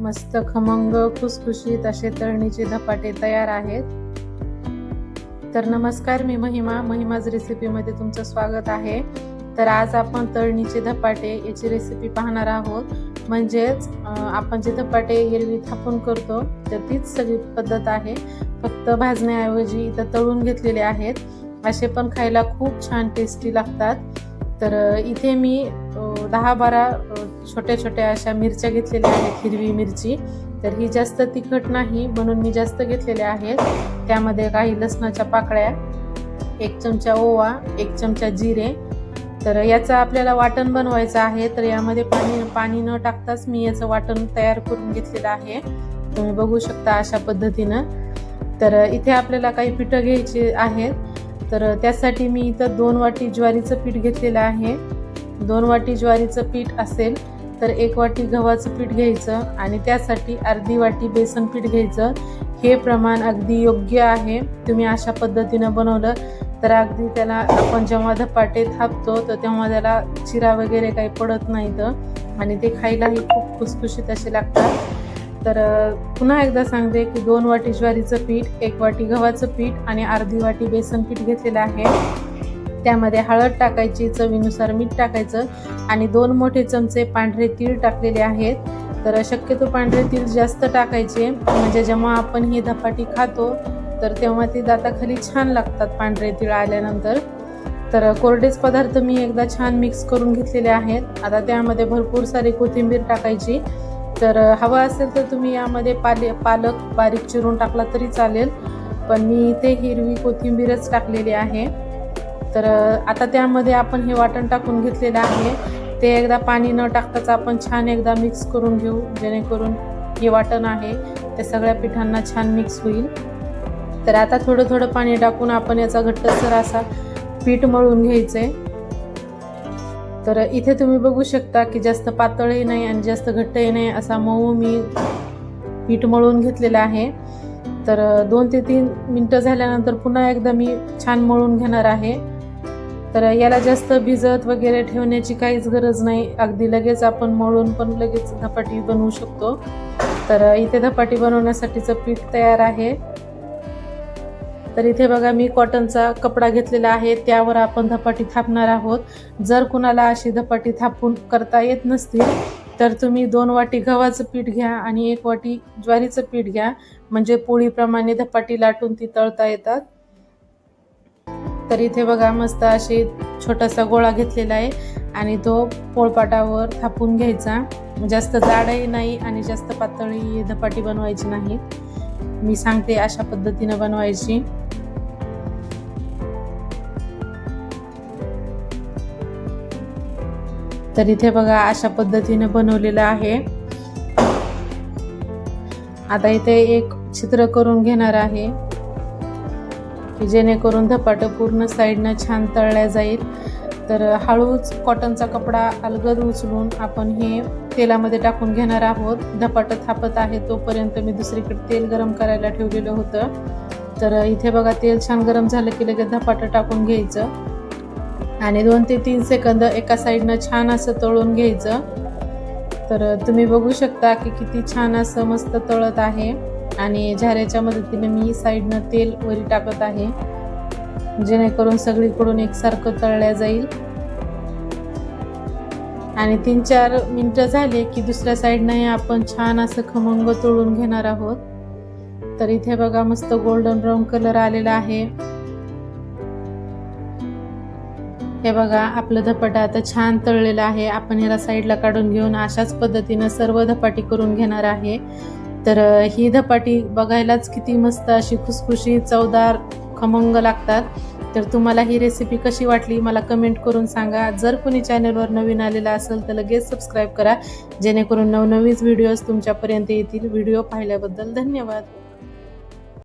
मस्त खमंग खुसखुशीत असे तळणीचे धपाटे तयार आहेत. तर नमस्कार मी महिमा. महिमाज रेसिपीमध्ये तुमचं स्वागत आहे. तर आज आपण तळणीचे धपाटे याची रेसिपी पाहणार आहोत. म्हणजेच आपण जे धपाटे हिरवी थापून करतो तर तीच सगळी पद्धत आहे. फक्त भाजण्याऐवजी इथं तळून घेतलेले आहेत. असे पण खायला खूप छान टेस्टी लागतात. तर इथे मी दहा बारा छोट्या छोट्या अशा मिरच्या घेतलेल्या आहेत हिरवी मिरची. तर ही जास्त तिखट नाही म्हणून मी जास्त घेतलेल्या आहेत. त्यामध्ये काही लसणाच्या पाकळ्या एक चमचा ओवा एक चमचा जिरे. तर याचं आपल्याला वाटण बनवायचं आहे तर यामध्ये पाणी पाणी न टाकताच मी याचं वाटण तयार करून घेतलेलं आहे. तुम्ही बघू शकता अशा पद्धतीनं. तर इथे आपल्याला काही पिठं घ्यायची आहेत. तर त्यासाठी मी इथं दोन वाटी ज्वारीचं पीठ घेतलेलं आहे. दोन वाटी ज्वारीचं पीठ असेल तर एक वाटी गव्हाचं पीठ घ्यायचं आणि त्यासाठी अर्धी वाटी बेसन पीठ घ्यायचं. हे प्रमाण अगदी योग्य आहे. तुम्ही अशा पद्धतीनं बनवलं तर अगदी त्याला आपण जेव्हा धपाटे थापतो तर तेव्हा त्याला चिरा वगैरे काही पडत नाही तर आणि ते खायलाही खूप खुसखुशीत असे लागतात. तर पुन्हा एकदा सांगते की दोन वाटी ज्वारीचं पीठ एक वाटी गव्हाचं पीठ आणि अर्धी वाटी बेसन पीठ घेतलेलं आहे. त्यामध्ये हळद टाकायची चवीनुसार मीठ टाकायचं आणि दोन मोठे चमचे पांढरे तीळ टाकलेले आहेत. तर शक्यतो पांढरे तीळ जास्त टाकायचे. म्हणजे जेव्हा आपण ही धपाटी खातो तर तेव्हा ती दाताखाली छान लागतात पांढरे तीळ आल्यानंतर. तर कोरडेच पदार्थ मी एकदा छान मिक्स करून घेतलेले आहेत. आता त्यामध्ये भरपूर सारी कोथिंबीर टाकायची. तर हवं असेल तर तुम्ही यामध्ये पाले पालक बारीक चिरून टाकला तरी चालेल. पण मी इथे हिरवी कोथिंबीरच टाकलेली आहे. तर आता त्यामध्ये आपण हे वाटण टाकून घेतलेलं आहे. ते एकदा पाणी न टाकताच आपण छान एकदा मिक्स करून घेऊ जेणेकरून हे वाटण आहे. ते सगळ्या पिठांना छान मिक्स होईल. तर आता थोडं थोडं पाणी टाकून आपण याचा घट्टसर असा पीठ मळून घ्यायचंय. तर इथे तुम्ही बघू शकता की जास्त पातळही नाही आणि जास्त घट्टही नाही असा मऊ मी पीठ मळून घेतलेलं आहे. तर दोन ते तीन मिनटं झाल्यानंतर पुन्हा एकदा मी छान मळून घेणार आहे. तर याला जास्त भिजत वगैरे ठेवण्याची काहीच गरज नाही. अगदी लगेच आपण मळून पण लगेच धपाटी बनवू शकतो. तर इथे धपाटी बनवण्यासाठीचं पीठ तयार आहे. तर इथे बघा मी कॉटनचा कपडा घेतलेला आहे. त्यावर आपण धपाटी थापणार आहोत. जर कुणाला अशी धपाटी थापून करता येत नसतील तर तुम्ही दोन वाटी गव्हाचं पीठ घ्या आणि एक वाटी ज्वारीचं पीठ घ्या. म्हणजे पोळीप्रमाणे धपाटी लाटून ती तळता येतात. तर इथे बघा मस्त अशी छोटासा गोळा घेतलेला आहे आणि तो पोळपाटावर थापून घ्यायचा. जास्त जाडही नाही आणि जास्त पातळी धपाटी बनवायची नाही मी सांगते अशा पद्धतीनं बनवायची. तर इथे बघा अशा पद्धतीने बनवलेलं आहे. आता इथे एक चित्र करून घेणार आहे. की जेणेकरून धपाटं पूर्ण साईडनं छान तळल्या जाईल. तर हळूच कॉटनचा कपडा अलगद उचलून आपण हे तेलामध्ये टाकून घेणार आहोत. धपाटं थापत आहे तोपर्यंत मी दुसरीकडे तेल गरम करायला ठेवलेलं होतं. तर इथे बघा तेल छान गरम झालं की लगेच धपाटं टाकून घ्यायचं. आणि दोन ते तीन सेकंद एका साईडनं छान असं तळून घ्यायचं. तर तुम्ही बघू शकता की किती छान असं मस्त तळत आहे. आणि झाऱ्याच्या मदतीने मी साईडनं तेल वरी टाकत आहे. जेणेकरून सगळीकडून एकसारखं तळल्या जाईल. आणि तीन चार मिनटं झाले की दुसऱ्या साईडनंही आपण छान असं खमंग तळून घेणार आहोत. तर इथे बघा मस्त गोल्डन ब्राऊन कलर आलेला आहे. हे बघा आपलं धपाटा आता छान तळलेलं आहे. आपण ह्याला साईडला काढून घेऊन अशाच पद्धतीनं सर्व धपाटी करून घेणार आहे. तर ही धपाटी बघायलाच किती मस्त अशी खुसखुशी चवदार खमंग लागतात. तर तुम्हाला ही रेसिपी कशी वाटली मला कमेंट करून सांगा. जर कोणी चॅनलवर नवीन आलेला असेल तर लगेच सबस्क्राईब करा. जेणेकरून नवनवीन व्हिडिओज तुमच्यापर्यंत येतील. व्हिडिओ पाहिल्याबद्दल धन्यवाद.